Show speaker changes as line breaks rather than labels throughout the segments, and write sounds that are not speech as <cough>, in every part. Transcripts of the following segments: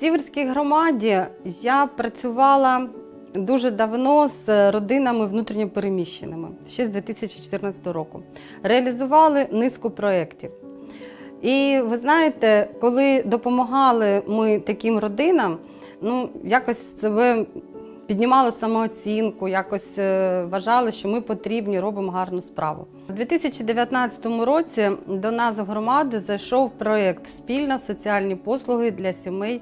Сіверській громаді я працювала дуже давно з родинами внутрішньопереміщеними, ще з 2014 року. Реалізували низку проєктів. І ви знаєте, коли допомагали ми таким родинам, ну якось себе піднімало самооцінку, якось е, вважали, що ми потрібні, робимо гарну справу. У 2019 році до нас в громади зайшов проєкт Спільно соціальні послуги для сімей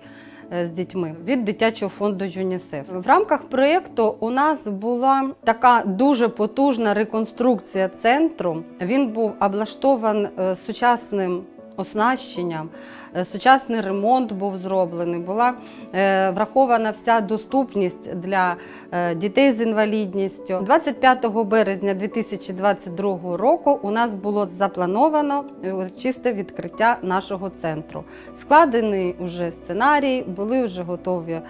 е, з дітьми від дитячого фонду ЮНІСЕФ. В рамках проєкту у нас була така дуже потужна реконструкція центру. Він був облаштований е, сучасним оснащенням, е, сучасний ремонт був зроблений, була е, врахована вся доступність для е, дітей з інвалідністю. 25 березня 2022 року у нас було заплановано чисте відкриття нашого центру. Складений уже сценарій, були вже готові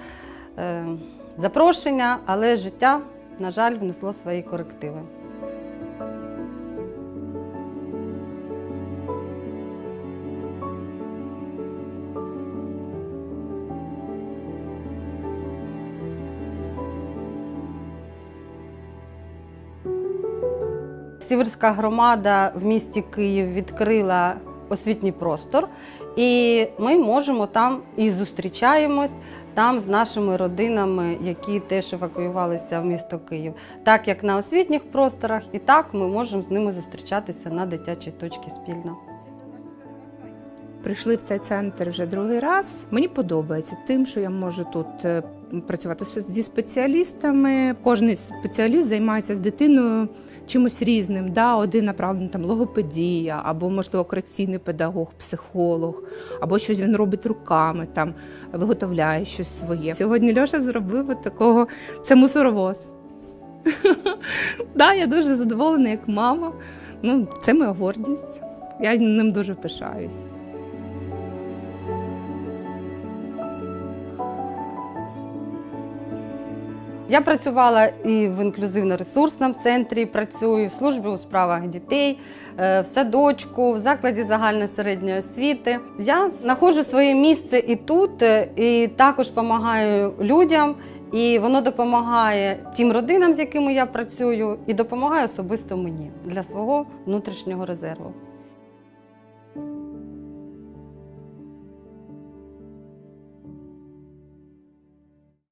запрошення, але життя, на жаль, внесло свої корективи. Сіверська громада в місті Київ відкрила освітній простор, і ми можемо там і зустрічаємось там з нашими родинами, які теж евакуювалися в місто Київ. Так як на освітніх просторах, і так ми можемо з ними зустрічатися на дитячій точці спільно.
Прийшли в цей центр вже другий раз. Мені подобається тим, що я можу тут е, працювати зі спеціалістами. Кожен спеціаліст займається з дитиною чимось різним. Да, один направлений там логопедія, або можливо корекційний педагог, психолог, або щось він робить руками, там виготовляє щось своє. Сьогодні Льоша зробив такого це мусоровоз. <laughs> Да, я дуже задоволена як мама. Ну, це моя гордість. Я ним дуже пишаюсь.
Я працювала і в інклюзивно-ресурсному центрі, працюю в службі у справах дітей, е, в садочку, в закладі загальної середньої освіти. Я знаходжу своє місце і тут, е, і також допомагаю людям. І воно допомагає тим родинам, з якими я працюю, і допомагає особисто мені для свого внутрішнього резерву.